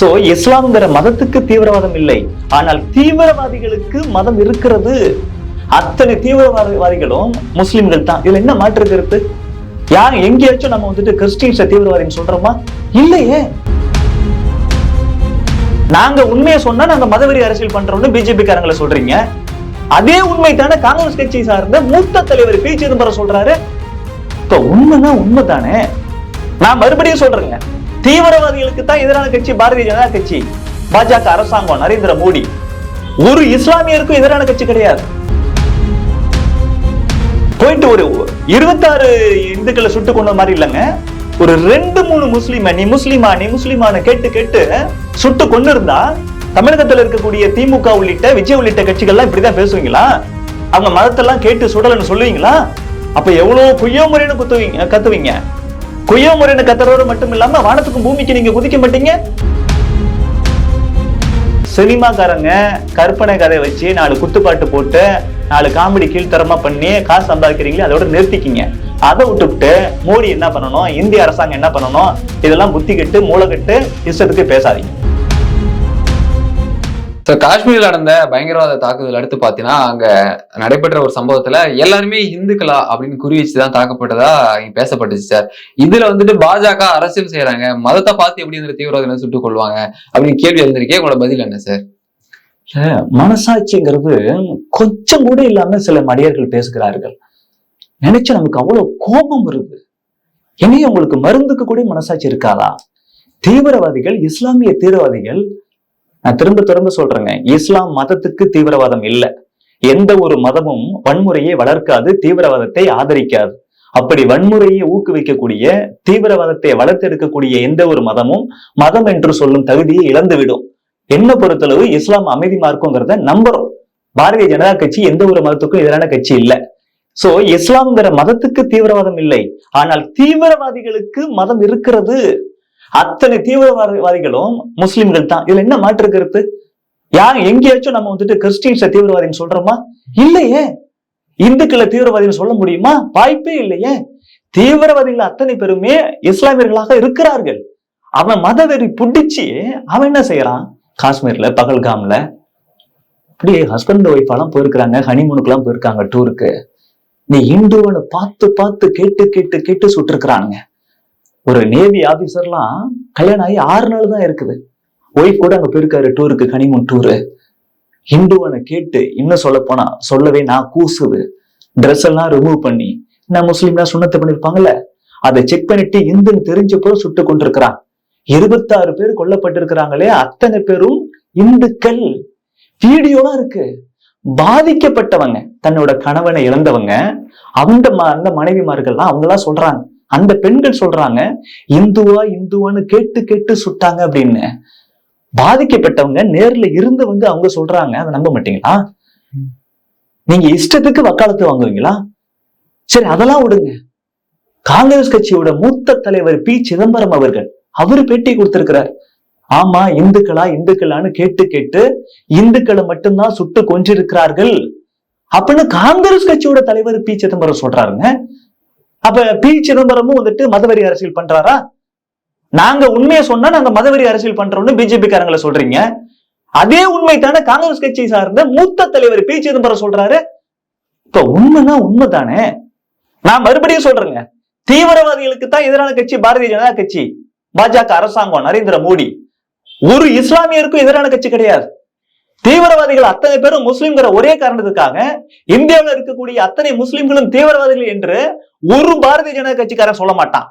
So இஸ்லாம்ங்கிற மதத்துக்கு தீவிரவாதம் இல்லை. ஆனால் தீவிரவாதிகளுக்கு மதம் இருக்கிறது. அத்தனை தீவிரவாதிகளும் முஸ்லிம்கள் தான். இதுல என்ன மாற்று கருத்து யார் எங்கேயாச்சும் நம்ம வந்துட்டு கிறிஸ்டின்ஸ தீவிரவாதின்னு சொல்றோமா? இல்லையே. நாங்க உண்மையை சொன்னா நாங்க மதவெறி அரசியல் பண்றோம்னு பிஜேபி காரங்களை சொல்றீங்க. அதே உண்மை தானே காங்கிரஸ் கட்சி சார்ந்த மூத்த தலைவர் பி சிதம்பரம் சொல்றாரு. இப்ப உண்மை தானே நான் மறுபடியும் சொல்றேங்க. தீவிரவாதிகளுக்கு தான் எதிரான கட்சி பாரதிய ஜனதா கட்சி பாஜக அரசாங்கம் நரேந்திர மோடி. ஒரு இஸ்லாமியருக்கும் எதிரான கட்சி கிடையாது. போயிட்டு ஒரு இருபத்தாறு இந்துக்களை சுட்டு கொண்ட மாதிரி இல்லைங்க. ஒரு ரெண்டு மூணு முஸ்லீம நீ முஸ்லீமா நீ முஸ்லீமான கேட்டு கேட்டு சுட்டு கொண்டு இருந்தா தமிழகத்துல இருக்கக்கூடிய திமுக உள்ளிட்ட விஜய் உள்ளிட்ட கட்சிகள்லாம் இப்படிதான் பேசுவீங்களா? அவங்க மதத்தெல்லாம் கேட்டு சுடலன்னு சொல்லுவீங்களா? அப்ப எவ்வளவு குய்யோ முறைன்னு குத்துவீங்க கத்துவீங்க? குய்யோ கத்துறோடு மட்டும் இல்லாம வானத்துக்கும் பூமிக்கு நீங்க குதிக்க மாட்டீங்க? சினிமாக்காரங்க கற்பனை கதை வச்சு நாலு குத்துப்பாட்டு போட்டு நாலு காமெடி கீழ்த்தரமா பண்ணி காசு சம்பாதிக்கிறீங்களே அதோட நிறுத்திக்கிங்க. அதை விட்டுவிட்டு மோடி என்ன பண்ணணும்? இந்திய அரசாங்கம் என்ன பண்ணணும்? இதெல்லாம் புத்தி கெட்டு மூளை கெட்டு இஷ்டத்துக்கு பேசாதீங்க. ஸோ காஷ்மீர்ல நடந்த பயங்கரவாத தாக்குதல் அடுத்து பாத்தீங்கன்னா அங்க நடைபெற்ற ஒரு சம்பவத்துல எல்லாருமே இந்துக்களா அப்படின்னு குறி வச்சுதான் தாக்கப்பட்டதா பேசப்பட்டுச்சு சார். இதுல வந்துட்டு பாஜக அரசியல் செய்யறாங்க மதத்தை பார்த்து எப்படி இந்த தீவிரவாதிகளை சுட்டுக் கொள்வாங்க அப்படின்னு கேள்வி எழுந்திருக்கே உங்களோட பதில் என்ன சார்? மனசாட்சிங்கிறது கொஞ்சம் கூட இல்லாம சில மடியர்கள் பேசுகிறார்கள். நினைச்சு நமக்கு அவ்வளவு கோபம் வருது. இனி உங்களுக்கு மருந்துக்கு கூட மனசாட்சி இருக்காதா? தீவிரவாதிகள் இஸ்லாமிய தீவிரவாதிகள் நான் திரும்ப திரும்ப சொல்றேங்க. இஸ்லாம் மதத்துக்கு தீவிரவாதம் இல்லை. எந்த ஒரு மதமும் வன்முறையை வளர்க்காது தீவிரவாதத்தை ஆதரிக்காது. அப்படி வன்முறையை ஊக்குவிக்கக்கூடிய தீவிரவாதத்தை வளர்த்தெடுக்கக்கூடிய எந்த ஒரு மதமும் மதம் என்று சொல்லும் தகுதியை இழந்துவிடும். என்ன பொறுத்தளவு இஸ்லாம் அமைதி மார்க்கங்கிறத நம்புறோம். பாரதிய ஜனதா கட்சி எந்த ஒரு மதத்துக்கும் எதிரான கட்சி இல்ல. சோ இஸ்லாம்ங்கிற மதத்துக்கு தீவிரவாதம் இல்லை. ஆனால் தீவிரவாதிகளுக்கு மதம் இருக்கிறது. அத்தனை தீவிரவாதிகளும் முஸ்லிம்கள் தான். இதுல என்ன மாற்று கருத்து? யார் எங்கேயாச்சும் நம்ம வந்துட்டு கிறிஸ்டின்ஸ தீவிரவாதின்னு சொல்றோமா? இல்லையே. இந்துக்களை தீவிரவாதின்னு சொல்ல முடியுமா? வாய்ப்பே இல்லையே. தீவிரவாதிகள் அத்தனை பேருமே இஸ்லாமியர்களாக இருக்கிறார்கள். அவன் மதவெறி பிடிச்சி அவன் என்ன செய்யறான்? காஷ்மீர்ல பகல்காம்ல. அப்படியே ஹஸ்பண்ட் ஒய்ஃப் எல்லாம் போயிருக்கிறாங்க. ஹனிமூனுக்குலாம் போயிருக்காங்க டூருக்கு நீ இந்துவனை பார்த்து பார்த்து கேட்டு கேட்டு கேட்டு சுட்டிருக்கிறானுங்க. ஒரு நேவி ஆபீசர்லாம் கல்யாணம் ஆகி ஆறு நாள் தான் இருக்குது. ஒய்ஃப் கூட அங்க போயிருக்காரு டூருக்கு கனிமுன் டூரு ஹிந்துவனை கேட்டு இன்னும் சொல்ல போனா சொல்லவே நான் கூசுது. ட்ரெஸ் எல்லாம் ரிமூவ் பண்ணி நான் முஸ்லீம்லாம் சுண்ணத்தை பண்ணிருப்பாங்கல்ல? அதை செக் பண்ணிட்டு இந்துன்னு தெரிஞ்சப்போ சுட்டு கொண்டிருக்கிறான். இருபத்தாறு பேர் கொல்லப்பட்டிருக்கிறாங்களே அத்தனை பேரும் இந்துக்கள். வீடியோலாம் இருக்கு. பாதிக்கப்பட்டவங்க தன்னோட கணவனை இழந்தவங்க அந்த அந்த மனைவிமார்கள்லாம் அவங்களாம் சொல்றாங்க. அந்த பெண்கள் சொல்றாங்க இந்துவா இந்துவான்னு கேட்டு கேட்டு சுட்டாங்க அப்படின்னு. பாதிக்கப்பட்டவங்க நேர்ல இருந்தவங்க அவங்க சொல்றாங்க அதை நம்ப மாட்டீங்களா? நீங்க இஷ்டத்துக்கு வக்காலத்து வாங்குவீங்களா? சரி அதெல்லாம் விடுங்க. காங்கிரஸ் கட்சியோட மூத்த தலைவர் பி. சிதம்பரம் அவர்கள் அவரு பேட்டி கொடுத்திருக்கிறார். ஆமா இந்துக்களா இந்துக்களான்னு கேட்டு கேட்டு இந்துக்களை மட்டும்தான் சுட்டு கொன்றிருக்கிறார்கள் அப்படின்னு காங்கிரஸ் கட்சியோட தலைவர் பி. சிதம்பரம் சொல்றாருங்க. அப்ப பி சிதம்பரமும் வந்துட்டு மதவெறி அரசியல் பண்றாரா? நாங்க உண்மையை சொன்னா நாங்க மதவெறி அரசியல் பண்றோம்னு பிஜேபி காரங்களை சொல்றீங்க. அதே உண்மை தானே காங்கிரஸ் கட்சி சார்ந்த மூத்த தலைவர் பி சிதம்பரம் சொல்றாரு. இப்ப உண்மைன்னா உண்மை தானே நான் மறுபடியும் சொல்றேங்க. தீவிரவாதிகளுக்கு தான் எதிரான கட்சி பாரதிய ஜனதா கட்சி பாஜக அரசாங்கம் நரேந்திர மோடி. ஒரு இஸ்லாமியருக்கும் எதிரான கட்சி கிடையாது. தீவிரவாதிகள் அத்தனை பேரும் முஸ்லிம்கிற ஒரே காரணத்துக்காக இந்தியாவில் இருக்கக்கூடிய அத்தனை முஸ்லிம்களும் தீவிரவாதிகள் என்று ஒரு பாரதிய ஜனதா கட்சிக்காரன் சொல்ல மாட்டான்.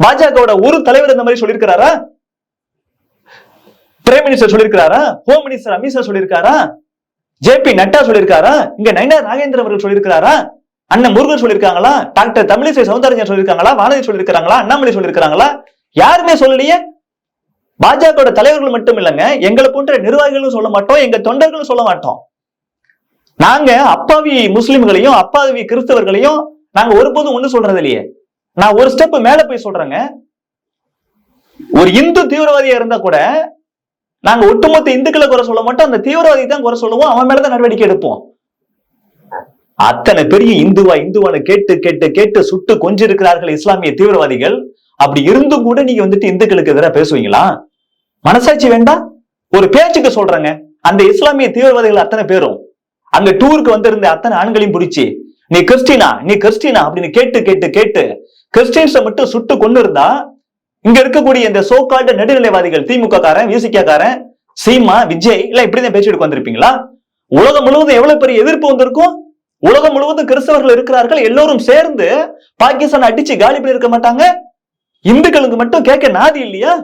பாஜகவோட ஒரு தலைவர் இந்த மாதிரி சொல்லியிருக்கிறாரா? பிரைம் மினிஸ்டர் சொல்லியிருக்காரா ஹோம் மினிஸ்டர் அமித்ஷா சொல்லியிருக்காரா? ஜே பி நட்டா சொல்லியிருக்காரா? இங்க நைனா ராகேந்திர அவர்கள் சொல்லியிருக்காரா அண்ணன் முருகன் சொல்லியிருக்காங்களா? டாக்டர் தமிழிசை சவுந்தரஜன் சொல்லியிருக்காங்களா? வானதி சொல்லியிருக்காங்களா அண்ணாமலை சொல்லியிருக்காங்களா யாருமே சொல்லலையே. பாஜக தலைவர்கள் மட்டும் இல்லைங்க எங்களை போன்ற நிர்வாகிகளும் சொல்ல மாட்டோம் எங்க தொண்டர்களும் சொல்ல மாட்டோம். நாங்க அப்பாவி முஸ்லிம்களையும் அப்பாவி கிறிஸ்தவர்களையும் நாங்க ஒருபோதும் ஒண்ணு சொல்றது இல்லையே. நான் ஒரு ஸ்டெப் மேல போய் சொல்றேங்க. ஒரு இந்து தீவிரவாதியா இருந்தா கூட நாங்க ஒட்டுமொத்த இந்துக்களை குறை சொல்ல மாட்டோம் அந்த தீவிரவாதி தான் குறை சொல்லுவோம் அவன் மேலதான் நடவடிக்கை எடுப்போம். அத்தனை பெரிய இந்துவா இந்துவான்னு கேட்டு கேட்டு கேட்டு சுட்டு கொஞ்சிருக்கிறார்கள் இஸ்லாமிய தீவிரவாதிகள். அப்படி இருந்தும் கூட நீங்க வந்துட்டு இந்துக்களுக்கு எதிராக பேசுவீங்களா? மனசாட்சி வேண்டாம் ஒரு பேச்சுக்கு சொல்றேங்க. அந்த இஸ்லாமிய தீவிரவாதிகள் அத்தனை பேரும். அங்க டூருக்கு வந்திருந்த அத்தனை ஆண்களையும் பிடிச்சி நீ கிறிஸ்டினா நீ கிறிஸ்டினா அப்படின்னு கேட்டு கேட்டு கேட்டு கிறிஸ்டியன்ஸை மட்டும் சுட்டு கொண்டு இருந்தா இங்க இருக்கக்கூடிய இந்த சோகால்டு நடுநிலைவாதிகள் திமுக காரன் விசிக காரன் சீமா விஜய் இல்ல இப்படிதான் பேசிட்டு வந்திருப்பீங்களா? உலகம் முழுவதும் எவ்வளவு பெரிய எதிர்ப்பு வந்திருக்கும்? உலகம் முழுவதும் கிறிஸ்தவர்கள் இருக்கிறார்கள் எல்லோரும் சேர்ந்து பாகிஸ்தான் அடிச்சு காலி பண்ணிருக்க மாட்டாங்க? இந்துக்களுக்கு மட்டும் கேட்க நாதி இல்லையா?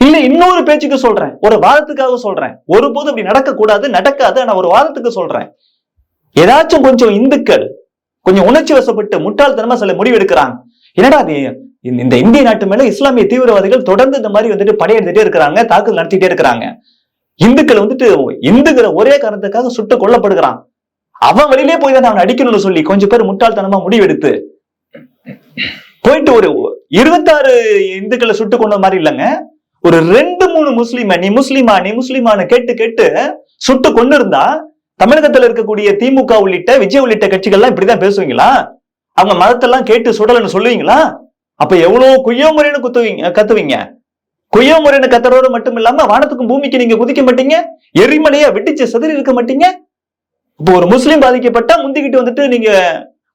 இல்ல இன்னொரு பேச்சுக்கு சொல்றேன் ஒரு வாதத்துக்காக சொல்றேன். ஒருபோதும் அப்படி நடக்க கூடாது நடக்காது நான் ஒரு வாதத்துக்கு சொல்றேன். ஏதாச்சும் கொஞ்சம் இந்துக்கள் கொஞ்சம் உணர்ச்சி வசப்பட்டு முட்டாள்தனமா சில முடிவு எடுக்கிறாங்க என்னடா அது இந்த- இந்திய நாட்டு மேல இஸ்லாமிய தீவிரவாதிகள் தொடர்ந்து இந்த மாதிரி வந்துட்டு படையெடுத்துட்டே இருக்கிறாங்க தாக்குதல் நடத்திட்டே இருக்கிறாங்க. இந்துக்கள் வந்துட்டு இந்துங்கிற ஒரே காரணத்துக்காக சுட்டு கொல்லப்படுகிறான். அவன் வெளியிலே போய் தான் அவனை அடிக்கணும்னு சொல்லி கொஞ்சம் பேர் முட்டாள்தனமா முடிவெடுத்து. போயிட்டு ஒரு இருபத்தாறு இந்துக்களை சுட்டு கொண்ட மாதிரி இல்லைங்க. ஒரு ரெண்டு மூணு முஸ்லீம் நீ முஸ்லீமா நீ முஸ்லீமான்னு கேட்டு கேட்டு சுட்டு கொண்டு இருந்தா தமிழகத்துல இருக்கக்கூடிய திமுக உள்ளிட்ட விஜய் உள்ளிட்ட கட்சிகள்லாம் இப்படிதான் பேசுவீங்களா? அவங்க மதத்தெல்லாம் கேட்டு சுடலன்னு சொல்லுவீங்களா? அப்ப எவ்வளவு குய்யோ முறைன்னு குத்துவீங்க கத்துவீங்க? குய்யோ முறைன்னு மட்டும் இல்லாம வானத்துக்கும் பூமிக்கு நீங்க குதிக்க மாட்டீங்க எரிமலையா வெட்டிச்சு சிதறி இருக்க மாட்டீங்க? இப்போ ஒரு முஸ்லீம் பாதிக்கப்பட்டா முந்திக்கிட்டு வந்துட்டு நீங்க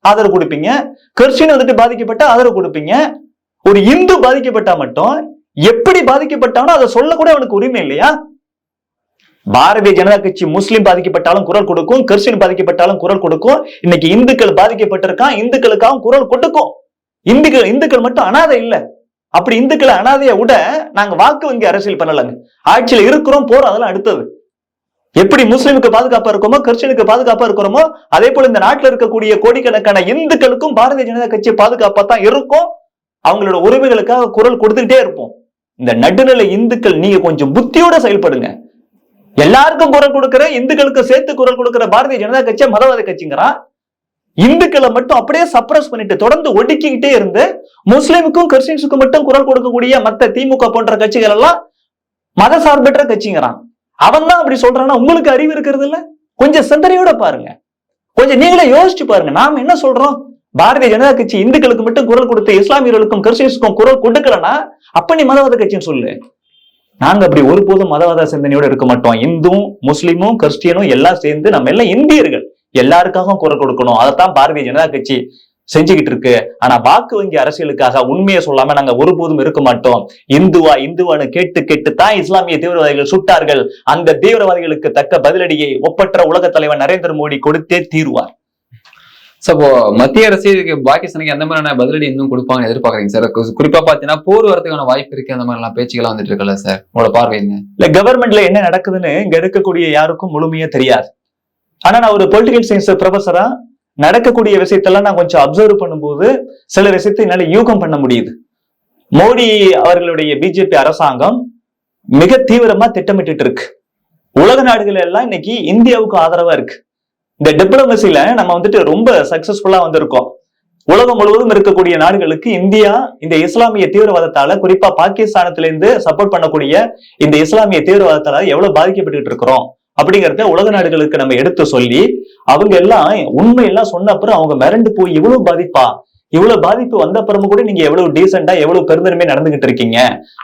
ஆதரவு கொடுப்பீங்க கிறிஸ்டின் வந்துட்டு பாதிக்கப்பட்டா ஆதரவு கொடுப்பீங்க. ஒரு இந்து பாதிக்கப்பட்டா மட்டும் எப்படி பாதிக்கப்பட்டானோ அதை சொல்ல கூட அவனுக்கு உரிமை இல்லையா? பாரதிய ஜனதா கட்சி முஸ்லீம் பாதிக்கப்பட்டாலும் குரல் கொடுக்கும் கிறிஸ்டின் பாதிக்கப்பட்டாலும் குரல் கொடுக்கும். இன்னைக்கு இந்துக்கள் பாதிக்கப்பட்டிருக்கான் இந்துக்களுக்காகவும் குரல் கொடுக்கும். இந்துக்கள் இந்துக்கள் மட்டும் அனாதை இல்ல. அப்படி இந்துக்களை அனாதைய விட நாங்க வாக்கு வங்கி அரசியல் பண்ணலங்க. ஆட்சியில இருக்கிறோம் போறோம் அதெல்லாம் அடுத்தது. எப்படி முஸ்லீமுக்கு பாதுகாப்பா இருக்கோமோ கிறிஸ்டினுக்கு பாதுகாப்பா இருக்கிறோமோ அதே போல இந்த நாட்டுல இருக்கக்கூடிய கோடிக்கணக்கான இந்துக்களுக்கும் பாரதிய ஜனதா கட்சி பாதுகாப்பா தான் இருக்கும். அவங்களோட உரிமைகளுக்காக குரல் கொடுத்துக்கிட்டே இருப்போம். இந்த நடுநிலை இந்துக்கள் நீங்க கொஞ்சம் புத்தியோட செயல்படுங்க. எல்லாருக்கும் குரல் கொடுக்கிற இந்துக்களுக்கு சேர்த்து குரல் கொடுக்கிற பாரதிய ஜனதா கட்சியை மதவாத கட்சிங்கிறான் இந்துக்களை மட்டும் அப்படியே சப்ரஸ் பண்ணிட்டு தொடர்ந்து ஒடுக்கிக்கிட்டே இருந்து முஸ்லிமுக்கும் கிறிஸ்டின்ஸுக்கும் மட்டும் குரல் கொடுக்கக்கூடிய மத்த திமுக போன்ற கட்சிகள் எல்லாம் மத சார்பற்ற கட்சிங்கிறான் அவன் தான் அப்படி சொல்றான்னா உங்களுக்கு அறிவு இருக்கிறது இல்ல? கொஞ்சம் சிந்தனையோட பாருங்க. கொஞ்சம் நீங்களே யோசிச்சு பாருங்க. நாம என்ன சொல்றோம்? பாரதிய ஜனதா கட்சி இந்துக்களுக்கு மட்டும் குரல் கொடுத்து இஸ்லாமியர்களுக்கும் கிறிஸ்டின்ஸுக்கும் குரல் கொடுக்கலன்னா அப்ப நீ மதவாத கட்சின்னு சொல்லு. நாங்க அப்படி ஒருபோதும் மதவாத சிந்தனையோட இருக்க மாட்டோம். இந்துவும் முஸ்லிமும் கிறிஸ்டியனும் எல்லாம் சேர்ந்து நம்ம எல்லாம் இந்தியர்கள். எல்லாருக்காகவும் குரல் கொடுக்கணும். அதைத்தான் பாரதிய ஜனதா கட்சி செஞ்சுக்கிட்டு இருக்கு. ஆனா வாக்கு வங்கி அரசியலுக்காக உண்மையை சொல்லாம நாங்க ஒருபோதும் இருக்க மாட்டோம். இந்துவா இந்துவான்னு கேட்டு கேட்டு தான் இஸ்லாமிய தீவிரவாதிகள் சுட்டார்கள். அந்த தீவிரவாதிகளுக்கு தக்க பதிலடியை ஒப்பற்ற உலக தலைவர் நரேந்திர மோடி கொடுத்தே தீருவார். சோ இப்போ மத்திய அரசு இதுக்கு பாகிஸ்தானுக்கு எந்த மாதிரியான பதிலடி இன்னும் கொடுப்பாங்கன்னு எதிர்பார்க்கறீங்க சார் குறிப்பா பாத்தீங்கன்னா போர் வரதுக்கான வாய்ப்பு இருக்கு அந்த மாதிரி எல்லாம் பேச்சுக்கெல்லாம் வந்துட்டு இருக்குல்ல சார் உங்களோட பார்வை என்ன? இல்ல கவர்மெண்ட்ல என்ன நடக்குதுன்னு இங்க இருக்கக்கூடிய யாருக்கும் முழுமையா தெரியாது. ஆனா நான் ஒரு பொலிட்டிக்கல் சயின்ஸ் ப்ரொஃபஸரா நடக்கக்கூடிய விஷயத்தெல்லாம் நான் கொஞ்சம் அப்சர்வ் பண்ணும்போது சில விஷயத்தை என்னால யூகம் பண்ண முடியுது. மோடி அவர்களுடைய பிஜேபி அரசாங்கம் மிக தீவிரமா திட்டமிட்டு இருக்கு. உலக நாடுகள் எல்லாம் இன்னைக்கு இந்தியாவுக்கு ஆதரவா இருக்கு. இந்த டிப்ளமசில நம்ம வந்துட்டு ரொம்ப சக்சஸ்ஃபுல்லா வந்திருக்கோம். உலகம் முழுவதும் இருக்கக்கூடிய நாடுகளுக்கு இந்தியா இந்த இஸ்லாமிய தீவிரவாதத்தால குறிப்பா பாகிஸ்தானத்துல இருந்து சப்போர்ட் பண்ணக்கூடிய இந்த இஸ்லாமிய தீவிரவாதத்தால எவ்வளவு பாதிக்கப்பட்டு இருக்கிறோம்? அப்படிங்கறத உலக நாடுகளுக்கு நம்ம எடுத்து சொல்லி அவங்க எல்லாம் உண்மையெல்லாம் சொன்ன அப்புறம் அவங்க மிரண்டு போய் இவ்வளவு பாதிப்பா? இவ்வளவு பாதிப்பு வந்த அப்புறமும் கூட நீங்க எவ்வளவு டீசெண்டா எவ்வளவு பெருந்தன்மையா நடந்துகிட்டு இருக்கீங்க?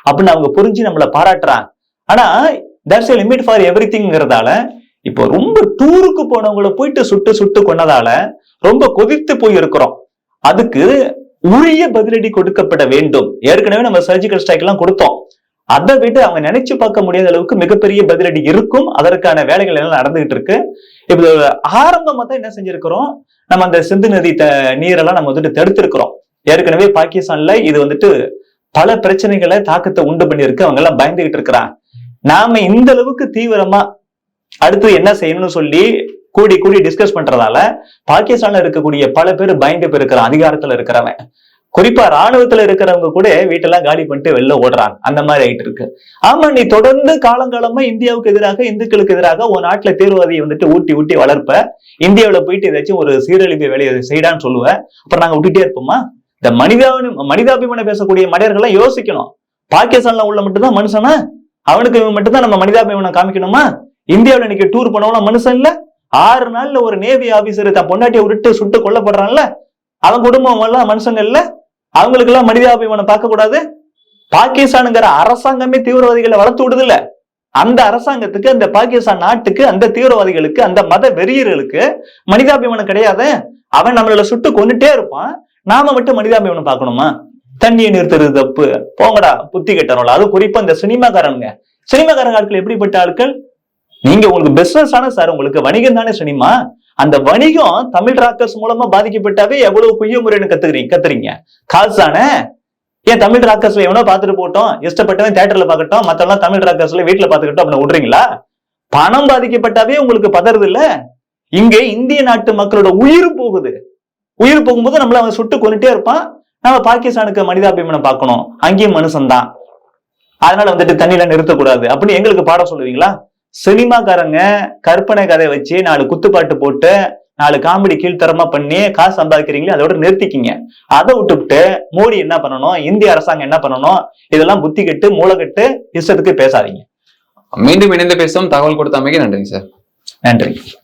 அப்படின்னு அவங்க புரிஞ்சு நம்மள பாராட்டுறாங்க. ஆனா தட்ஸ் லிமிட் ஃபார் எவ்ரி திங்கிறதால இப்போ ரொம்ப டூருக்கு போனவங்கள போயிட்டு சுட்டு சுட்டு கொன்னதால ரொம்ப கொதித்து போய் இருக்கிறோம் அதுக்கு உரிய பதிலடி கொடுக்கப்பட வேண்டும். ஏற்கனவே நம்ம சர்ஜிக்கல் ஸ்ட்ரைக் எல்லாம் கொடுத்தோம். அதை விட்டு அவங்க நினைச்சு பார்க்க முடியாத அளவுக்கு மிகப்பெரிய பதிலடி இருக்கும். அதற்கான வேலைகள் எல்லாம் நடந்துகிட்டு இருக்கு. இப்போ ஆரம்பமா தான் என்ன செஞ்சிருக்கிறோம்? நம்ம அந்த சிந்து நதி த நீரெல்லாம் நம்ம வந்துட்டு தடுத்திருக்கிறோம். ஏற்கனவே பாகிஸ்தான்ல இது வந்துட்டு பல பிரச்சனைகளை தாக்கத்தை உண்டு பண்ணியிருக்கு. அவங்க எல்லாம் பயந்துகிட்டு இருக்கிறாங்க. நாம இந்த அளவுக்கு தீவிரமா அடுத்து என்ன செய்யணும்னு சொல்லி கூடி கூடி டிஸ்கஸ் பண்றதால பாகிஸ்தான்ல இருக்கக்கூடிய பல பேர் பயந்து இருக்கிற அதிகாரத்துல இருக்கிறவன். குறிப்பா ராணுவத்துல இருக்கிறவங்க கூட வீட்டெல்லாம் காலி பண்ணிட்டு வெளில ஓடுறாங்க. அந்த மாதிரி ஆயிட்டு இருக்கு. ஆமா நீ தொடர்ந்து காலங்காலமா இந்தியாவுக்கு எதிராக இந்துக்களுக்கு எதிராக உன் நாட்டுல தீவிரவாதியை வந்துட்டு ஊட்டி ஊட்டி வளர்ப்ப. இந்தியாவில போயிட்டு ஏதாச்சும் ஒரு சீரழிவு வேலையை செய்டான்னு சொல்லுவ. அப்புறம் நாங்க விட்டுட்டே இருப்போமா? இந்த மனிதாபிம மனிதாபிமானம் பேசக்கூடிய மனிதர்கள்லாம் யோசிக்கணும். பாகிஸ்தான்ல உள்ள மட்டும்தான் மனுஷனா? அவனுக்கு மட்டும்தான் நம்ம மனிதாபிமானம் காமிக்கணுமா? இந்தியாவுல இன்னைக்கு டூர் பண்ணவன மனுஷன் இல்ல. ஆறு நாள்ல ஒரு நேவி ஆபீசர் தன் பொண்டாட்டியை விட்டு சுட்டு கொல்லப்படுறான்ல. அவன் குடும்பம் எல்லாம் மனுஷங்க இல்ல. அவங்களுக்கு எல்லாம் மனிதாபிமானம் பார்க்க கூடாது பாகிஸ்தானுங்கிற அரசாங்கமே தீவிரவாதிகளை வளர்த்து விடுதுல்ல. அந்த அரசாங்கத்துக்கு அந்த பாகிஸ்தான் நாட்டுக்கு அந்த தீவிரவாதிகளுக்கு அந்த மத வெறியர்களுக்கு மனிதாபிமானம் கிடையாது. அவன் நம்மள சுட்டு கொண்டுட்டே இருப்பான். நாம மட்டும் மனிதாபிமானம் பார்க்கணுமா? தண்ணியை நிறுத்துறது தப்பு. போங்கடா புத்தி கெட்டணும்ல அது குறிப்பா இந்த சினிமாக்காரனுங்க. சினிமாக்காரங்க ஆட்கள் எப்படிப்பட்ட ஆட்கள்? நீங்க உங்களுக்கு பிசினஸ் தானே சார் உங்களுக்கு வணிகம் தானே சினிமா? அந்த வணிகம் தமிழ் ராக்கர்ஸ் மூலமா பாதிக்கப்பட்டாவே எவ்வளவு குய்ய முறைன்னு கத்துக்கிறீங்க கத்துறீங்க. காசு தானே? ஏன் தமிழ் ராக்கர்ஸ்ல எவனோ பாத்துட்டு போட்டோம் இஷ்டப்பட்டவன் தேட்டர்ல பாக்கட்டும் மத்தவங்க தமிழ் ராக்கர்ஸ்ல வீட்டுல பாத்துக்கிட்டோம் அப்படின்னு விடுறீங்களா? பணம் பாதிக்கப்பட்டாவே உங்களுக்கு பதறது இல்ல. இங்க இந்திய நாட்டு மக்களோட உயிர் போகுது. உயிர் போகும்போது நம்மள அவன் சுட்டு கொண்டுட்டே இருப்பான். நம்ம பாகிஸ்தானுக்கு மனிதாபிமானம் பார்க்கணும். அங்கேயும் மனுஷன்தான். அதனால வந்துட்டு தண்ணியில நிறுத்தக்கூடாது. அப்படின்னு எங்களுக்கு பாடம் சொல்லுவீங்களா? சினிமாக்காரங்க கற்பனை கதை வச்சு நாலு குத்துப்பாட்டு போட்டு நாலு காமெடி கீழ்த்தரமா பண்ணி காசு சம்பாதிக்கிறீங்களே அதோட நிறுத்திக்கிங்க. அதை விட்டுவிட்டு மோடி என்ன பண்ணணும்? இந்திய அரசாங்கம் என்ன பண்ணணும்? இதெல்லாம் புத்தி கெட்டு மூளை கெட்டு இஷ்டத்துக்கு பேசாதீங்க. மீண்டும் இணைந்து பேசும் தகவல் கொடுத்தமைக்கு நன்றிங்க சார். நன்றி.